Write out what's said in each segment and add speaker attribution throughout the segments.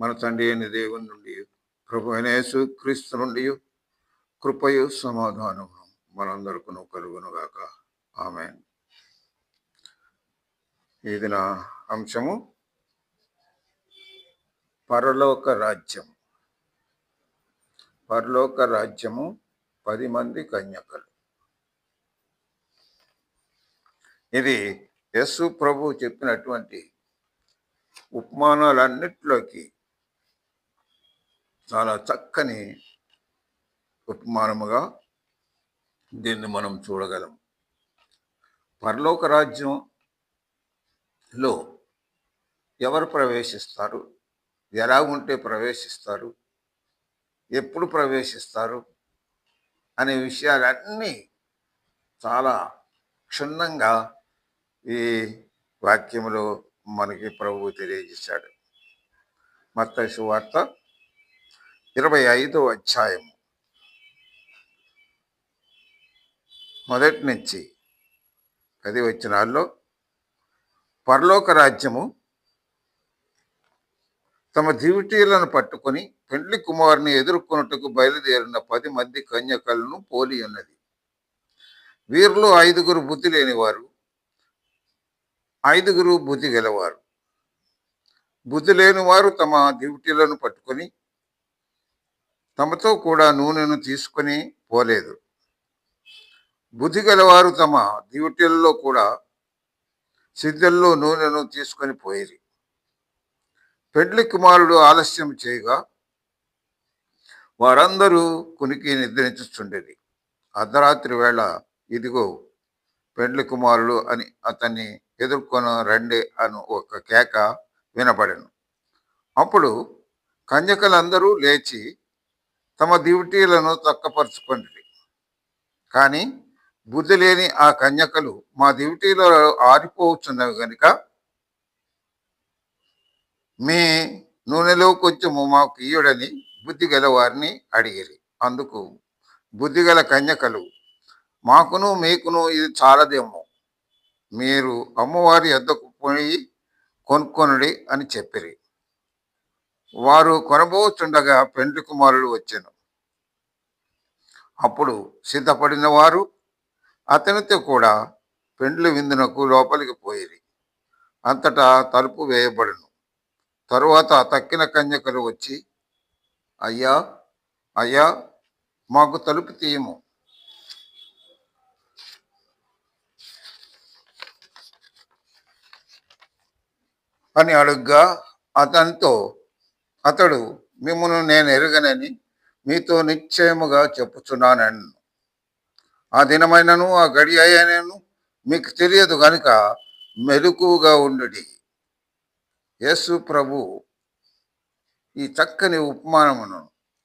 Speaker 1: మన తండ్రి అయిన దేవుని నుండి ప్రభు అయిన యేసు క్రీస్తు నుండి కృపయు సమాధానము మనందరికను కలుగును గాక ఆమె ఇది నా అంశము పరలోక రాజ్యం. పరలోక రాజ్యము పది మంది కన్యకలు. ఇది యస్సు ప్రభు చెప్పినటువంటి ఉపమానాలన్నిటిలోకి చాలా చక్కని ఉపమానముగా దీన్ని మనం చూడగలం. పరలోక రాజ్యంలో ఎవరు ప్రవేశిస్తారు? ఎలా ఉంటే ప్రవేశిస్తారు? ఎప్పుడు ప్రవేశిస్తారు? అనే విషయాలన్నీ చాలా క్షుణ్ణంగా ఈ వాక్యంలో మనకి ప్రభువు తెలియజేశాడు. మత్త సువార్త ఇరవై ఐదో అధ్యాయము. మొదటి నుంచి పది వచ్చినాల్లో పరలోక రాజ్యము తమ దివిటీలను పట్టుకొని పెండ్లి కుమారుని ఎదుర్కొనుటకు బయలుదేరిన పది మంది కన్యకలను పోలి ఉన్నది. వీరిలో ఐదుగురు బుద్ధి లేనివారు ఐదుగురు బుద్ధి గలవారు. బుద్ధి లేనివారు తమ దివిటీలను పట్టుకొని తమతో కూడా నూనెను తీసుకొని పోలేదు. బుద్ధి గలవారు తమ డ్యూటీలలో కూడా సిద్ధల్లో నూనెను తీసుకొని పోయేది పెండ్లి కుమారుడు ఆలస్యం చేయగా వారందరూ కునికి నిద్రించుచుండేది అర్ధరాత్రి వేళ ఇదిగో పెండ్లి కుమారుడు అని అతన్ని ఎదుర్కొని రండి అని ఒక కేక వినపడను అప్పుడు కన్యకలందరూ లేచి తమ డ్యూటీలను తక్కపరుచుకుంటుంది కానీ బుద్ధి లేని ఆ కన్యకలు మా డ్యూటీలో ఆరిపోవచ్చున్నవి కనుక మీ నూనెలో కొంచెము మాకు ఇయ్యుడని బుద్ధి గల వారిని అడిగిరి. అందుకు బుద్ధి గల కన్యకలు మాకును మీకును ఇది చాలదేమో. మీరు అమ్మవారి ఎద్దకు పోయి కొనుక్కొనుడి అని చెప్పిరి. వారు కొనబోతుండగా పెండ్లి కుమారుడు వచ్చాను. అప్పుడు సిద్ధపడిన వారు అతనితో కూడా పెండ్లి విందునకు లోపలికి పోయిరి. అంతటా తలుపు వేయబడును. తరువాత తక్కిన కన్యకలు వచ్చి అయ్యా అయ్యా మాకు తలుపు తీయము అని అడుగ్గా అతనితో అతడు మిమ్మల్ని నేను ఎరుగనని మీతో నిశ్చయముగా చెప్పుచున్నానను. ఆ దినమైనను ఆ గడి అయినను మీకు తెలియదు కనుక మెలకుగా ఉండుడి. యేసు ప్రభు ఈ చక్కని ఉపమానమును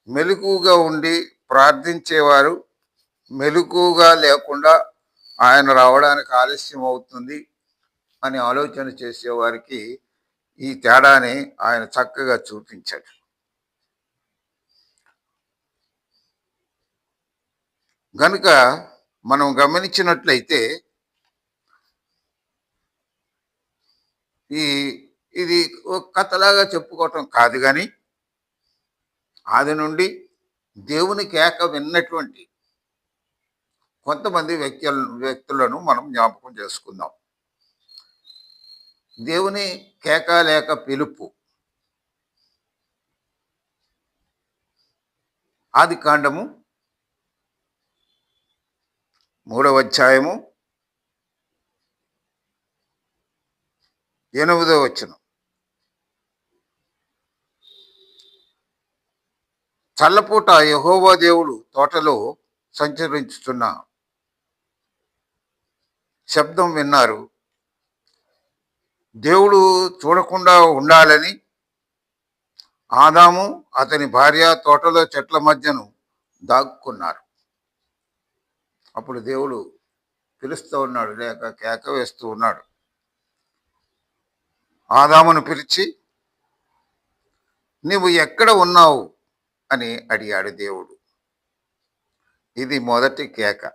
Speaker 1: మెలకుగా ఉండి ప్రార్థించేవారు మెలకుగా లేకుండా ఆయన రావడానికి ఆలస్యం అవుతుంది అని ఆలోచన చేసేవారికి ఈ తేడాని ఆయన చక్కగా చూపించాడు. గనుక మనం గమనించినట్లయితే ఈ ఇది ఒక కథలాగా చెప్పుకోవటం కాదు కానీ ఆది నుండి దేవుని కేక విన్నటువంటి కొంతమంది వ్యక్తులను వ్యక్తులను మనం జ్ఞాపకం చేసుకుందాం. దేవుని కేక లేక పిలుపు. ఆది కాండము మూడవ అధ్యాయము ఎనిమిదో వచ్చిన చల్లపూట యహోవా దేవుడు తోటలో సంచరించుతున్న శబ్దం విన్నారు. దేవుడు చూడకుండా ఉండాలని ఆదాము అతని భార్య తోటలో చెట్ల మధ్యను దాక్కున్నారు. అప్పుడు దేవుడు పిలుస్తూ ఉన్నాడు లేక కేక వేస్తూ ఉన్నాడు. ఆదామును పిలిచి నీవు ఎక్కడ ఉన్నావు? అని అడిగాడు దేవుడు. ఇది మొదటి కేక.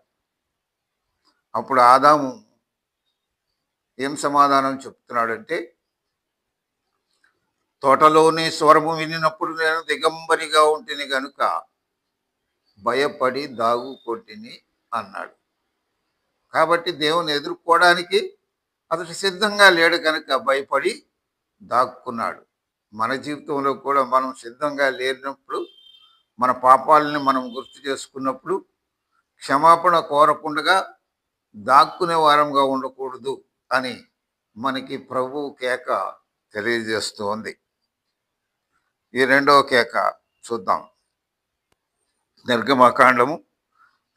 Speaker 1: అప్పుడు ఆదాము ఏం సమాధానం చెప్తున్నాడంటే తోటలోని స్వరము వినినప్పుడు నేను దిగంబరిగా ఉంటేనే కనుక భయపడి దాగుకొట్టిని అన్నాడు. కాబట్టి దేవుని ఎదుర్కోవడానికి అతడు సిద్ధంగా లేడు కనుక భయపడి దాక్కున్నాడు. మన జీవితంలో కూడా మనం సిద్ధంగా లేనప్పుడు మన పాపాలని మనం గుర్తు చేసుకున్నప్పుడు క్షమాపణ కోరకుండగా దాక్కునే వారంగా ఉండకూడదు. అని మనకి ప్రభు కేక తెలియజేస్తోంది. ఈ రెండవ కేక చూద్దాం. నిర్గమకాండము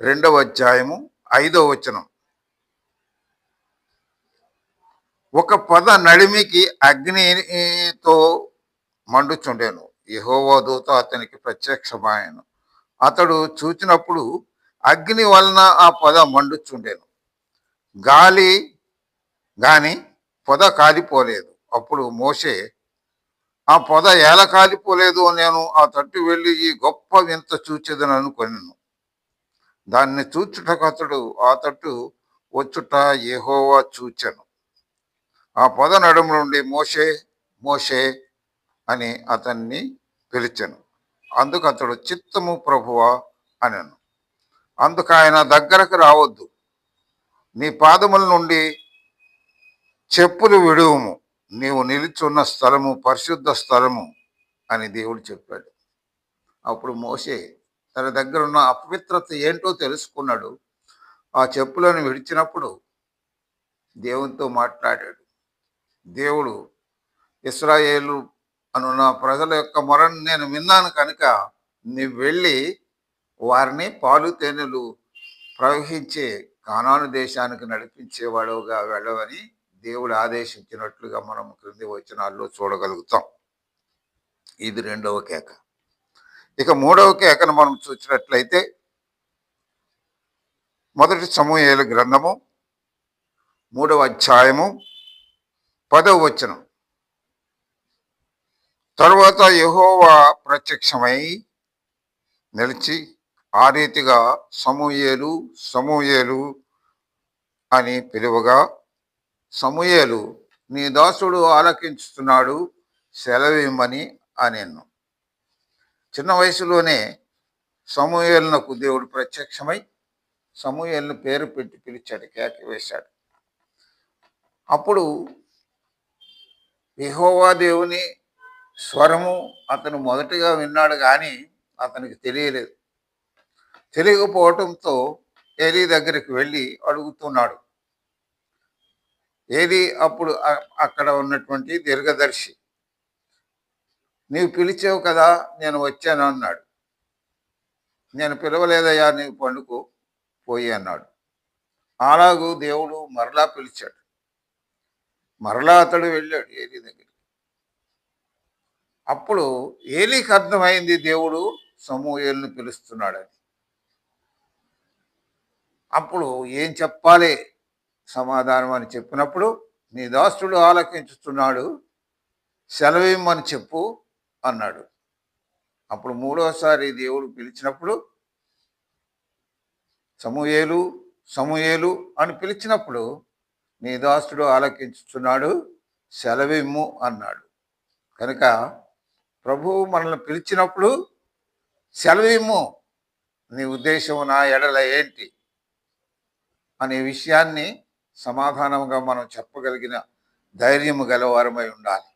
Speaker 1: రెండవ అధ్యాయము ఐదవ వచనం. ఒక పద నడిమికి అగ్నితో మండుచుండెను. యెహోవా దూత అతనికి ప్రత్యక్షమాయను. అతడు చూచినప్పుడు అగ్ని వలన ఆ పద మండుచుండెను. గాలి గాని పొద కాలిపోలేదు. అప్పుడు మోషే ఆ పొద ఎలా కాలిపోలేదు? నేను ఆ తట్టు వెళ్ళి ఈ గొప్ప వింత చూచేదని అనుకొనిను. దాన్ని చూచుటకు అతడు ఆ తట్టు వచ్చుట ఏహోవా చూచెను. ఆ పొద నడుము నుండి మోషే మోషే అని అతన్ని పిలిచెను. అందుకు అతడు చిత్తము ప్రభువా అనెను. అందుకు ఆయన దగ్గరకు రావద్దు. నీ పాదముల నుండి చెప్పులు విడువము. నీవు నిలుచున్న స్థలము పరిశుద్ధ స్థలము అని దేవుడు చెప్పాడు. అప్పుడు మోసే తన దగ్గర ఉన్న అపవిత్రత ఏంటో తెలుసుకున్నాడు. ఆ చెప్పులను విడిచినప్పుడు దేవునితో మాట్లాడాడు. దేవుడు ఇస్రాయేలు అను నా ప్రజల యొక్క మొరను నేను విన్నాను కనుక నీవు వెళ్ళి వారిని పాలు తేనెలు ప్రవహించే కానాను దేశానికి నడిపించేవాడుగా వెళ్ళవని దేవుడు ఆదేశించినట్లుగా మనం క్రింది వచనాల్లో చూడగలుగుతాం. ఇది రెండవ కేక. ఇక మూడవ కేకను మనం చూసినట్లయితే మొదటి సమూహేలు గ్రంథము మూడవ అధ్యాయము పదవ వచనం. తరువాత యహోవా ప్రత్యక్షమై నిలిచి ఆ రీతిగా సమూహేలు సమూహేలు అని పిలువగా సమూయేలు నీ దాసుడు ఆలకించుతున్నాడు సెలవిమ్మని అనేను చిన్న వయసులోనే సమూయేలునకు దేవుడు ప్రత్యక్షమై సమూయేలును పేరు పెట్టి పిలిచాడు కేక వేశాడు. అప్పుడు విహోవా దేవుని స్వరము అతను మొదటిగా విన్నాడు కానీ అతనికి తెలియలేదు. తెలియకపోవటంతో ఏలీ దగ్గరికి వెళ్ళి అడుగుతున్నాడు ఏది అప్పుడు అక్కడ ఉన్నటువంటి దీర్ఘదర్శి. నీవు పిలిచావు కదా నేను వచ్చాను అన్నాడు. నేను పిలవలేదయ్యా నీవు పండుకు పోయి అన్నాడు. అలాగూ దేవుడు మరలా పిలిచాడు. మరలా అతడు వెళ్ళాడు ఏలీ దగ్గరికి. అప్పుడు ఏలీకి అర్థమైంది దేవుడు సమూహేలును పిలుస్తున్నాడని. అప్పుడు ఏం చెప్పాలి? సమాధానం అని చెప్పినప్పుడు నీ దాసుడు ఆలకించుతున్నాడు సెలవిమ్మని చెప్పు అన్నాడు. అప్పుడు మూడోసారి దేవుడు పిలిచినప్పుడు సమూయేలు సమూయేలు అని పిలిచినప్పుడు నీ దాసుడు ఆలకించుతున్నాడు సెలవిమ్ము అన్నాడు. కనుక ప్రభువు మనల్ని పిలిచినప్పుడు సెలవిమ్ము నీ ఉద్దేశం నా ఎడల ఏంటి? అనే విషయాన్ని సమాధానంగా మనం చెప్పగలిగిన ధైర్యము గలవారమై ఉండాలి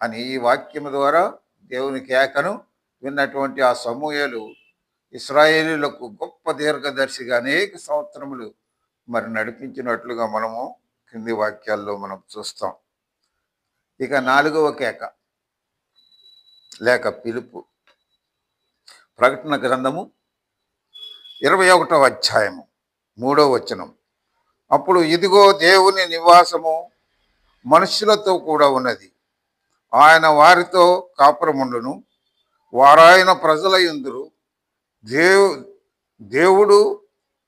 Speaker 1: అని ఈ వాక్యం ద్వారా దేవుని కేకను విన్నటువంటి ఆ సమూహలు ఇస్రాయేలీలకు గొప్ప దీర్ఘదర్శిగా అనేక సంవత్సరములు మరి నడిపించినట్లుగా మనము కింది వాక్యాల్లో మనం చూస్తాం. ఇక నాలుగవ కేక లేక పిలుపు. ప్రకటన గ్రంథము ఇరవై ఒకటవ అధ్యాయము మూడవ వచనం అప్పుడు ఇదిగో దేవుని నివాసము మనుషులతో కూడా ఉన్నది. ఆయన వారితో కాపురముండును. వారాయన ప్రజల యందురు దేవు దేవుడు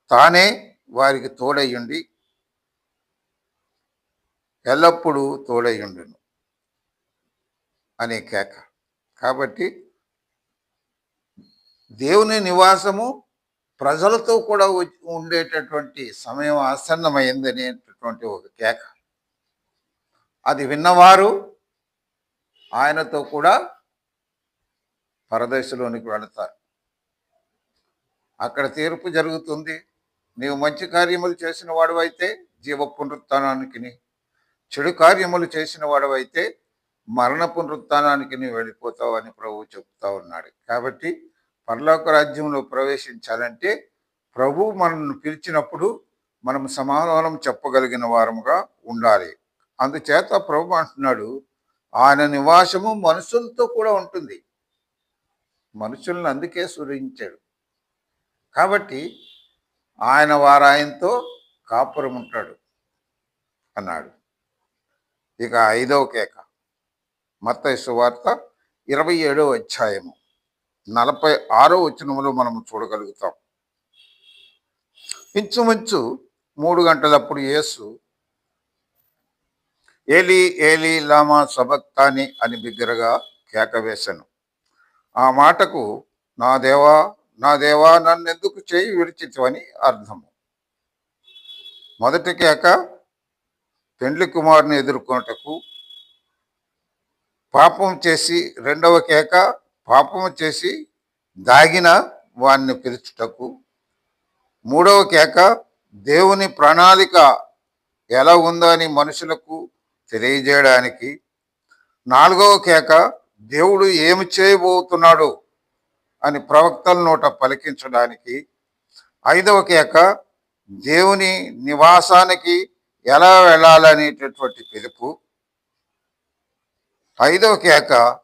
Speaker 1: తానే వారికి తోడయ్యుండి ఎల్లప్పుడూ తోడయ్యుండును అనే కేక. కాబట్టి దేవుని నివాసము ప్రజలతో కూడా ఉండేటటువంటి సమయం ఆసన్నమైంది అనేటటువంటి ఒక కేక. అది విన్నవారు ఆయనతో కూడా పరదేశంలోనికి వెళతారు. అక్కడ తీర్పు జరుగుతుంది. నీవు మంచి కార్యములు చేసిన వాడువైతే జీవ పునరుత్నానికి చెడు కార్యములు చేసిన వాడువైతే మరణ పునరుత్నానికి వెళ్ళిపోతావు అని ప్రభువు చెప్తా ఉన్నాడు. కాబట్టి పరలోక రాజ్యంలో ప్రవేశించాలంటే ప్రభు మనల్ని పిలిచినప్పుడు మనం సమాధానం చెప్పగలిగిన వారముగా ఉండాలి. అందుచేత ప్రభు అంటున్నాడు ఆయన నివాసము మనుషులతో కూడా ఉంటుంది. మనుషులను అందుకే సృజించాడు కాబట్టి ఆయన వారాయనతో కాపురం ఉంటాడు అన్నాడు. ఇక ఐదవ కేక మత్తయి సువార్త ఇరవై ఏడవ అధ్యాయము. నలభై ఆరో వచనములో మనం చూడగలుగుతాం. ఇంచుమించు మూడు గంటలప్పుడు యేసు ఏలి ఏలి లామా సబక్తాని అని బిగ్గరగా కేక వేశాను. ఆ మాటకు నా దేవా నా దేవా నన్నెందుకు చేయి విడిచితివని అర్థము. మొదటి కేక పెండ్లి కుమారుని ఎదుర్కొనుటకు. పాపం చేసి రెండవ కేక పాపము చేసి దాగిన వాణ్ణి పిలుచుటకు. మూడవ కేక దేవుని ప్రణాళిక ఎలా ఉందని మనుషులకు తెలియజేయడానికి. నాలుగవ కేక దేవుడు ఏమి చేయబోతున్నాడు అని ప్రవక్తల నోట పలికించడానికి. ఐదవ కేక దేవుని నివాసానికి ఎలా వెళ్ళాలనేటటువంటి పిలుపు. ఐదవ కేక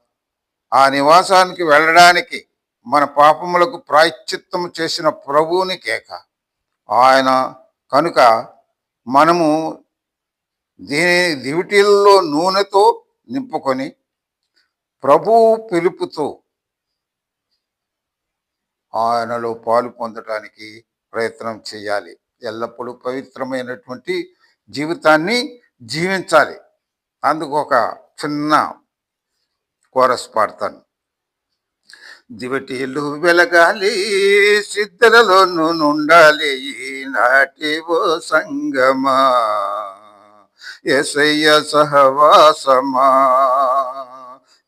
Speaker 1: ఆ నివాసానికి వెళ్ళడానికి మన పాపములకు ప్రాయశ్చిత్తం చేసిన ప్రభువుని కేక. ఆయన కనుక మనము దీని దివిటీల్లో నూనెతో నింపుకొని ప్రభువు పిలుపుతో ఆయనలో పాలు పొందటానికి ప్రయత్నం చేయాలి. ఎల్లప్పుడూ పవిత్రమైనటువంటి జీవితాన్ని జీవించాలి. అందుకు ఒక చిన్న కోరస్ పాడతాను దివటీలు వెలగాలి సిద్ధలలో నుండాలి ఈనాటి ఓ సంగమా. ఎసయ్య సహవాసమా.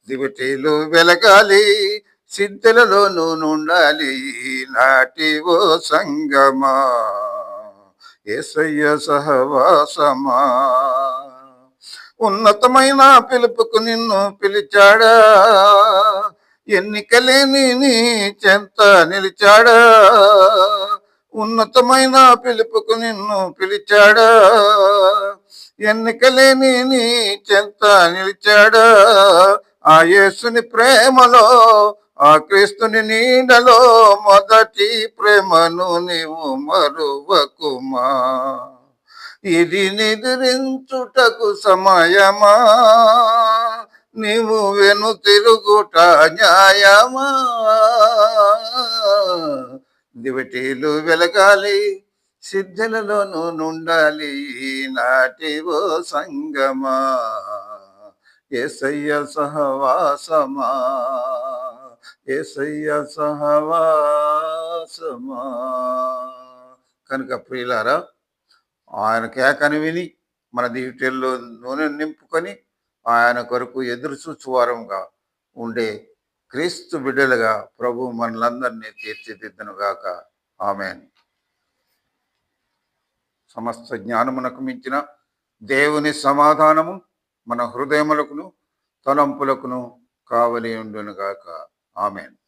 Speaker 1: దివటీలు వెలగాలి సిద్ధలలో నుండాలి ఈనాటి ఓ సంగమా. ఎసయ్య సహవాసమా. ఉన్నతమైన పిలుపుకు నిన్ను పిలిచాడా? ఎన్నికలేని నీ చెంత నిలిచాడా? ఉన్నతమైన పిలుపుకు నిన్ను పిలిచాడా? ఎన్నికలేని నీ చెంత నిలిచాడా? ఆ యేసుని ప్రేమలో ఆ క్రీస్తుని నీడలో మొదటి ప్రేమను నీవు మరువకుమా? ఇది నిద్రించుటకు సమయమా? నీవు వెను తిరుగుట న్యాయమా? దివటీలు వెలగాలి సిద్ధులలోనూ నుండాలి నాటి ఓ సంగమా? ఎసయ్య సహవాసమా? ఎసయ్య సహవాసమా? కనుక ప్రియులారా ఆయన కేకను విని మన దివిటీల్లో నూనె నింపుకొని ఆయన కొరకు ఎదురు చూచువారంగా ఉండే క్రీస్తు బిడ్డలుగా ప్రభు మనలందరినీ తీర్చిదిద్దనుగాక ఆమెన్. సమస్త జ్ఞానమునకు మించిన దేవుని సమాధానము మన హృదయములకును తలంపులకును కావలి ఉండునుగాక ఆమెన్.